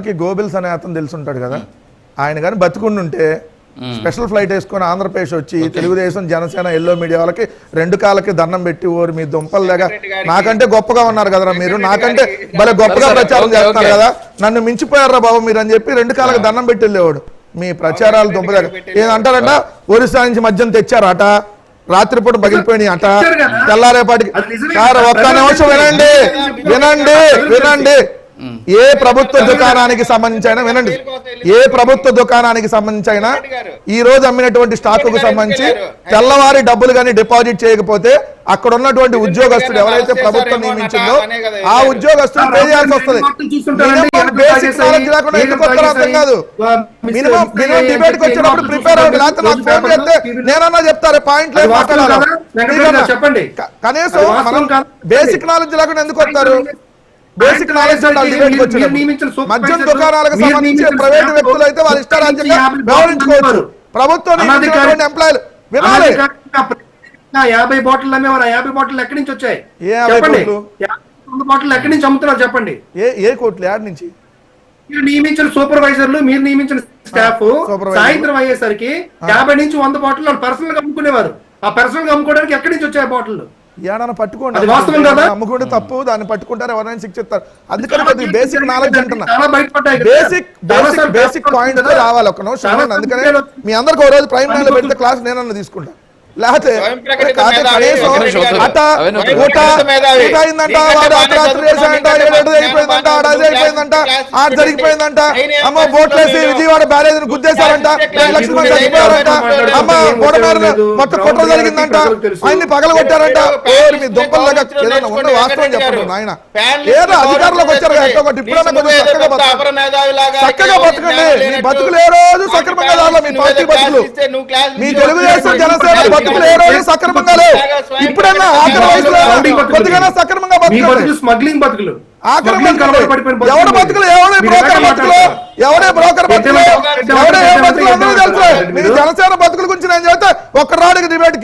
కి గోబిల్స్ అనే అతను తెలిసి ఉంటాడు కదా. ఆయన కానీ బతికుండి ఉంటే స్పెషల్ ఫ్లైట్ వేసుకొని ఆంధ్రప్రదేశ్ వచ్చి తెలుగుదేశం జనసేన ఎల్లో మీడియా వాళ్ళకి రెండు కాళ్ళకి దండం పెట్టి ఓరు మీ దుంపలు లేక నాకంటే గొప్పగా ఉన్నారు కదరా మీరు. నాకంటే భలే గొప్పగా ప్రచారం చేస్తున్నారు. కదా. నన్ను మించిపోయారా బాబు మీరు అని చెప్పి రెండు కాళ్ళకి దండం పెట్టి వెళ్ళేవాడు. మీ ప్రచారాలు దుంప దగ్గర. ఏదంటారంట? ఒరిస్సా నుంచి మద్యం తెచ్చారట? రాత్రిపూట పగిలిపోయినాయి అట. కదా? తెల్లారేపాటికి కదా? ఒక్క నిమిషం వినండి. వినండి వినండి. ఏ ప్రభుత్వ దుకాణానికి సంబంధించి అయినా వినండి. ఏ ప్రభుత్వ దుకాణానికి సంబంధించి అయినా ఈ రోజు అమ్మినటువంటి స్టాక్కు సంబంధించి తెల్లవారి డబ్బులు కానీ డిపాజిట్ చేయకపోతే అక్కడ ఉన్నటువంటి ఉద్యోగస్తుడు ఎవరైతే ప్రభుత్వం నియమించిందో ఆ ఉద్యోగస్తుడు పే చేయాల్సి వస్తుంది. బేసిక్ నాలెడ్జ్ లేకుండా ఎందుకు వస్తారో అర్థం కాదు. మినిమం మినిమం డిబేట్కి వచ్చేటప్పుడు ప్రిపేర్ అవ్వండి. లేకపోతే నాకు ఫోన్ చేస్తే నేనన్నా చెప్తారు మాట్లాడాలి. క- కనీసం మనం. బేసిక్ నాలెడ్జ్ లేకుండా ఎందుకు వస్తారు? బేసిక్ నాలెడ్జ్ మద్యం దుకాణాలకు సంబంధించి ప్రైవేట్ వ్యక్తులు అయితే వాళ్ళ ఇష్టారాజ్యంగా వ్యవహరించుకోవచ్చు. ప్రభుత్వం ఎంప్లాయీలు వినాలి. యాభై బాటిల్ అమ్మేవారు యాభై బాటిల్ ఎక్కడి నుంచి వచ్చాయి? చెప్పండి. బాటిల్? ఎక్కడి నుంచి అమ్ముతున్నారు చెప్పండి. ఏ ఏ కోట్లు? యాడ్ నుంచి. మీరు నియమించిన సూపర్వైజర్లు మీరు నియమించిన స్టాఫ్. సాయంత్రం అయ్యేసరికి యాభై నుంచి వంద బాటిల్ వాళ్ళు పర్సనల్గా అమ్ముకునేవారు. ఆ పర్సనల్గా అమ్ముకోవడానికి ఎక్కడి నుంచి వచ్చాయి బాటిల్ ఏడన పట్టుకోండి? అమ్ముకుంటే తప్పు దాన్ని పట్టుకుంటారు ఎవరైనా శిక్షిస్తారు అందుకని కొద్దిగా బేసిక్ నాలెడ్జ్ అంటున్నా. Basic basic point. రావాలి ఒక నిమిషం. అందుకనే మీ అందరికి ఒక రోజు ప్రైమ్ లైన్లో పెడితే క్లాస్ నేనన్నా తీసుకుంటా లేకపోతే కనీసం. అట్ట ఊట అయిందంట వాడు అర్ధరాత్రి అయిపోయిందంట అయిపోయిందంట ఆడ జరిగిపోయిందంట అమ్మ బోట్లేసి? విజయవాడ బ్యారేజ్ గుద్దేశారంట రెండు లక్షల మంది పెట్టి చచ్చిపోయారంట మాట్లాడడం అమ్మ గోడమేర మొత్తం కుట్ర జరిగిందంట. ఆయన్ని పగలగొట్టారంట ఓరి మీ ఏదైనా ఉన్న వాస్తవం చెప్పండి. నాయన ఏదో అధికారంలోకి వచ్చారు కదా, ఎట్టో ఒకటి నీ ఇప్పుడన్నా సుమో కొంచెం ఏదో చక్కగా బతకండి. చక్కగా మీ బతుకులు ఏ రోజు సక్రమంగా రావాలి మీ పార్టీ బతుకులు మీ తెలుగుదేశం జనసేన బతుకులు ఏ ఇస్తే రోజు సక్రమంగా లేవు? ఇప్పుడన్నా ఆఖరి వయసులో కొద్దిగా సక్రమంగా మీ బతకండి బతుకులు స్మగ్లింగ్ బతుకులు. ఆఖరి స్మగ్లింగ్ కలవర పడిపోయిన బతుకులు. ఎవడ బతుకులు? ఎవడే మీరు బ్రోకర్ బతుకులు? ఎవడే బ్రోకర్ బతుకులు? ఎవడే ఏ మాట్లాడతారు? బతుకులు అందరూ ఎక్కడ తెలుసు మాట్లాడతారు మీ మీరు? జనసేన బతుకుల గురించి నేను చెబితే ఒక్క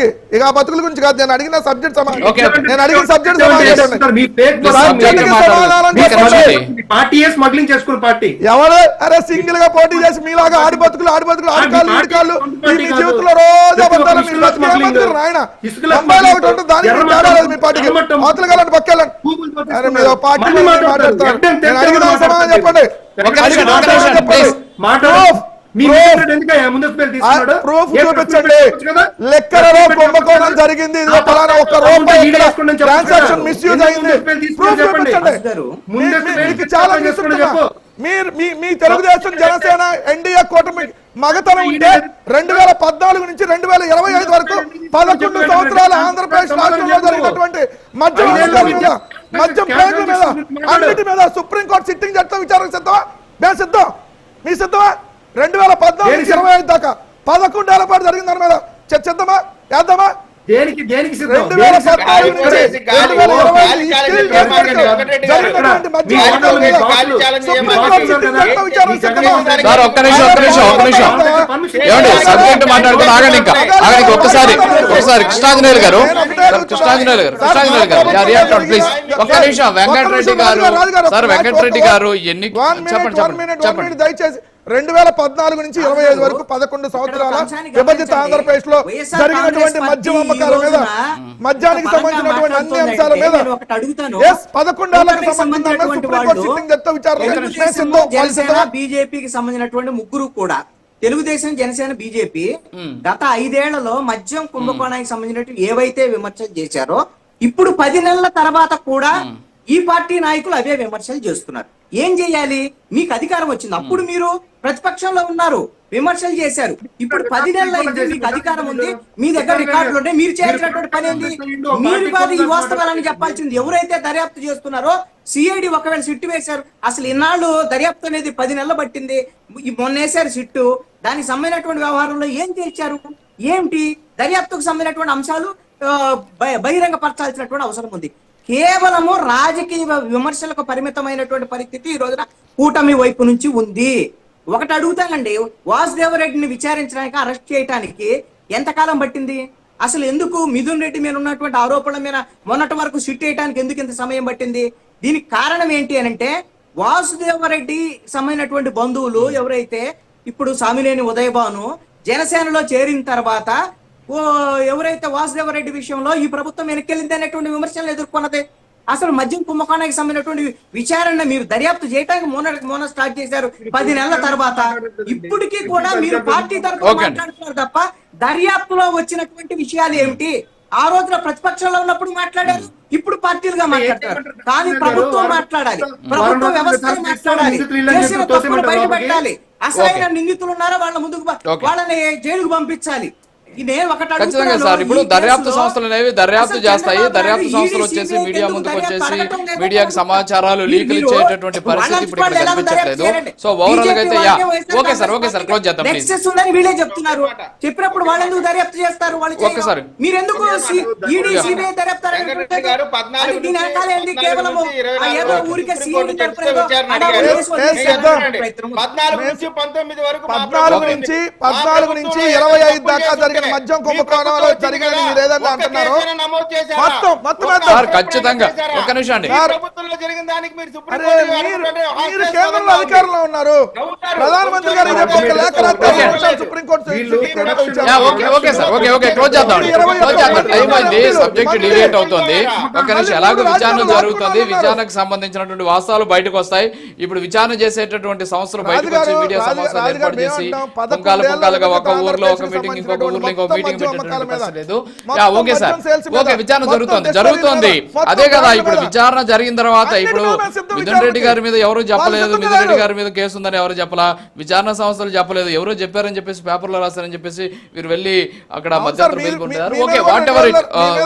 కి ఇక ఆ బతుకుల గురించి కాదు నేను అడిగిన సబ్జెక్ట్ సమాధానం. నేను అడిగిన సబ్జెక్ట్ సమాధానం ఎవరు? అరే సింగిల్గా పోటీ చేసి మీలాగా ఆడి బతుకులు ఆడి బతుకులు ఆడి కాళ్ళు ఈడి కాళ్ళు ఈ మీ జీవితంలో రోజు అబద్ధాలు మీ బతుకులు ఒకటి ఉంటుంది దానికి తేడా లేదు మీ పార్టీకి. అవతల కాలండి పక్కెళ్ళండి. అరే మీరు పార్టీ మాట్లాడతారు. నేను అడిగిన సమాధానం చెప్పండి. చెప్పండి. ప్రూఫ్ చూపించండి? లెక్కలలో కుంభకోణం. జరిగింది. ఒక్క రూపాయి ట్రాన్సాక్షన్? మిస్యూజ్ అయింది. ప్రూఫ్. చూపించండి. చాలా. మీరు మీ మీ తెలుగుదేశం జనసేన ఎన్డీఏ కూటమి మగతనం ఉంటే రెండు వేల పద్నాలుగు నుంచి రెండు వేల ఇరవై ఐదు వరకు పదకొండు సంవత్సరాలు ఆంధ్రప్రదేశ్ రాష్ట్రంలో జరిగినటువంటి మద్యం అమ్మకాల మీద మద్యం ప్లాంట్ల మీద అన్నిటి మీద సుప్రీంకోర్టు సిట్టింగ్ జడ్జితో విచారణ సిద్ధమా? మేము సిద్ధం మీ సిద్ధమా? రెండు వేల పద్నాలుగు నుంచి ఇరవై ఐదు దాకా పదకొండు ఏళ్ళ పాటు జరిగిన దాని మీద చర్చిద్దామా వేద్దామా దేనికి దేనికి సార్ ఒక్క నిమిషం ఒక్క నిమిషం ఒక్క నిమిషం ఏమండి సబ్జెక్ట్ మాట్లాడుకుని ఆగండి ఇంకా ఆగండి ఒక్కసారి ఒకసారి కృష్ణాంజనేయులు గారు కృష్ణాంజనేయులు గారు కృష్ణాంజనేయులు గారు రియాక్ట్ ప్లీజ్ ఒక్క నిమిషం వెంకటరెడ్డి గారు సార్ వెంకటరెడ్డి గారు ఎన్ని చెప్పండి చెప్పండి చెప్పండి దయచేసి రెండు వేల పద్నాలుగు నుంచి ఇరవై ఐదు వరకు పదకొండు సంవత్సరాల విభజిత. ఆంధ్రప్రదేశ్లో జరిగినటువంటి మద్యం అమ్మకాల మీద మద్యానికి సంబంధించినటువంటి అన్ని అంశాల మీద పదకొండేళ్ళకు సంబంధించిన? బీజేపీకి సంబంధించినటువంటి ముగ్గురు కూడా తెలుగుదేశం జనసేన బీజేపీ గత ఐదేళ్ళలో మద్యం కుంభకోణానికి సంబంధించినట్టు ఏవైతే విమర్శలు చేశారో ఇప్పుడు పది నెలల తర్వాత కూడా ఈ పార్టీ నాయకులు అవే విమర్శలు చేస్తున్నారు. ఏం చేయాలి? మీకు అధికారం వచ్చింది. అప్పుడు మీరు ప్రతిపక్షంలో ఉన్నారు. విమర్శలు చేశారు. ఇప్పుడు పది నెలలు అయింది మీకు అధికారం ఉంది. మీ దగ్గర రికార్డులు ఉంటే మీరు చేయాల్సినటువంటి పని ఏంది? మీరు కాదు ఈ వాస్తవాలని చెప్పాల్సింది. ఎవరైతే దర్యాప్తు చేస్తున్నారో సిఐడి ఒకవేళ సిట్టు వేశారు అసలు ఇన్నాళ్ళు దర్యాప్తు అనేది పది నెలలు పట్టింది. ఈ మొన్న వేశారు సిట్టు. దానికి సంబంధించినటువంటి వ్యవహారంలో ఏం చేశారు ఏమిటి దర్యాప్తుకు సంబంధించినటువంటి అంశాలు బహిరంగపరచాల్సినటువంటి అవసరం ఉంది. కేవలము రాజకీయ విమర్శలకు పరిమితమైనటువంటి పరిస్థితి ఈ రోజున కూటమి వైపు నుంచి ఉంది. ఒకటి అడుగుతానండి వాసుదేవరెడ్డిని విచారించడానికి అరెస్ట్ చేయడానికి ఎంతకాలం పట్టింది? అసలు ఎందుకు మిథున్ రెడ్డి మీద ఉన్నటువంటి ఆరోపణల మీద మొన్నటి వరకు సిట్ వేయడానికి ఎందుకు ఇంత సమయం పట్టింది? దీనికి కారణం ఏంటి అని అంటే వాసుదేవరెడ్డి సమైనటువంటి బంధువులు ఎవరైతే ఇప్పుడు సామినేని ఉదయభాను జనసేనలో చేరిన తర్వాత ఓ ఎవరైతే వాసుదేవరెడ్డి విషయంలో ఈ ప్రభుత్వం వెనక్కెళ్ళింది అనేటువంటి విమర్శలు ఎదుర్కొన్నది? అసలు మద్యం కుంభకోణానికి సంబంధించినటువంటి విచారణ మీరు దర్యాప్తు చేయడానికి మొన్న మొన్న స్టార్ట్ చేశారు పది నెలల తర్వాత. ఇప్పటికీ కూడా మీరు పార్టీ తరఫున. మాట్లాడుతున్నారు తప్ప దర్యాప్తులో వచ్చినటువంటి విషయాలు ఏమిటి? ఆ రోజున ప్రతిపక్షంలో ఉన్నప్పుడు మాట్లాడారు ఇప్పుడు పార్టీలుగా మాట్లాడతారు కానీ ప్రభుత్వం మాట్లాడాలి. ప్రభుత్వ వ్యవస్థ మాట్లాడాలి. చేసిన తప్పులు బయట పెట్టాలి. అసలైన నిందితులు ఉన్నారో? వాళ్ళ ముందుకు. వాళ్ళని జైలుకు పంపించాలి. ఖచ్చితంగా సార్ ఇప్పుడు దర్యాప్తు సంస్థలు అనేవి దర్యాప్తు చేస్తాయి. దర్యాప్తు సంస్థలు వచ్చేసి మీడియా ముందుకు వచ్చేసి? మీడియాకి సమాచారాలు లీకులు ఇచ్చేటటువంటి పరిస్థితి ఇప్పుడు ఇక్కడ కనిపించట్లేదు. సో ఓవరాల్గా అయితే yeah. Okay sir okay sir close చేద్దాం ప్లీజ్ నెక్సెస్ ఉందని వీళ్ళే చెప్తున్నారు. చెప్పినప్పుడు వాళ్ళు ఎందుకు దర్యాప్తు చేస్తారు? వాళ్ళు. మీరు ఎందుకు ఈడీ సిబిఐ దర్యాప్తు వెంకటరెడ్డి గారు పద్నాలుగు దీని నుంచి- పద్నాలుగు కేవలం నుంచి ఇరవై ఏదో ఊరికే సీఎం. ప్రయత్నం. పద్నాలుగు నుంచి పంతొమ్మిది వరకు పద్నాలుగు నుంచి. పద్నాలుగు నుంచి ఐదు దాకా జరిగిన మద్యం కుంభకోణంలో మీరు అంటున్నారో? మొత్తం మొత్తం ఖచ్చితంగా. ఒక్క నిమిషం అండి. మీరు కేంద్రంలో అధికారంలో ఉన్నారు. ప్రధానమంత్రి గారు చెప్పి ఒక లేఖ సుప్రీంకోర్టు సబ్జెక్ట్. డిబేట్ అవుతుంది. ఒక్క నిమిషం ఎలాగో విచారణ జరుగుతుంది విచారణకు సంబంధించినటువంటి వాస్తవాలు బయటకు వస్తాయి. ఇప్పుడు విచారణ చేసేటటువంటి సంస్థలు బయటకు వచ్చి మీడియా సమావేశాలు రాజుగారు ఏర్పాటు చేసి పుంకాలు పుంకాలుగా ఒక ఊర్లో ఒక మీటింగ్ ఇంకొక ఊర్లో ఇంకో మీటింగ్ ఓకే సార్. ఓకే విచారణ జరుగుతుంది. జరుగుతుంది. అదే కదా ఇప్పుడు. విచారణ జరిగిన తర్వాత ఇప్పుడు మిథున్ రెడ్డి. గారి మీద ఎవరు చెప్పలేదు మిథున్ రెడ్డి. గారి మీద కేసు ఉందని ఎవరు చెప్పలా విచారణ సంస్థలు చెప్పలేదు ఎవరో చెప్పారని చెప్పేసి పేపర్లో రాశారని చెప్పేసి మీరు వెళ్ళి అక్కడ మధ్యంతరం ఓకే వాట్ ఎవర్ ఇట్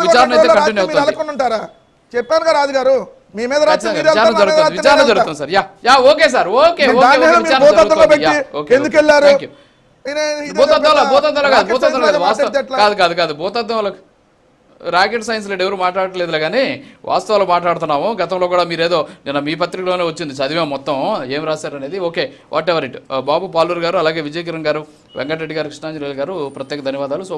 విచారణ అయితే కంటిన్యూ అవుతుంది. చెప్పాను కదా రాజు గారు. మీ మీద విచారణ జరుగుతుంది విచారణ జరుగుతుంది sir. Yeah yeah okay sir okay okay ఎందుకు వెళ్ళారు? భూతత్వంలో భూతత్వంలో కాదు రాకెట్ భూతత్వంలో సైన్స్ కాదు వాస్తవం? కాదు కాదు కాదు భూతత్వంలో రాకెట్ సైన్స్లో ఎవరు మాట్లాడట్లేదులే కానీ వాస్తవాలు మాట్లాడుతున్నాము. గతంలో కూడా మీరు ఏదో నిన్న మీ పత్రికలోనే వచ్చింది చదివాం మొత్తం ఏం రాశారనేది. Okay whatever it Babu Paluru garu అలాగే విజయకిరణ్ గారు వెంకటరెడ్డి గారు కృష్ణాంజలి గారు ప్రత్యేక ధన్యవాదాలు. సో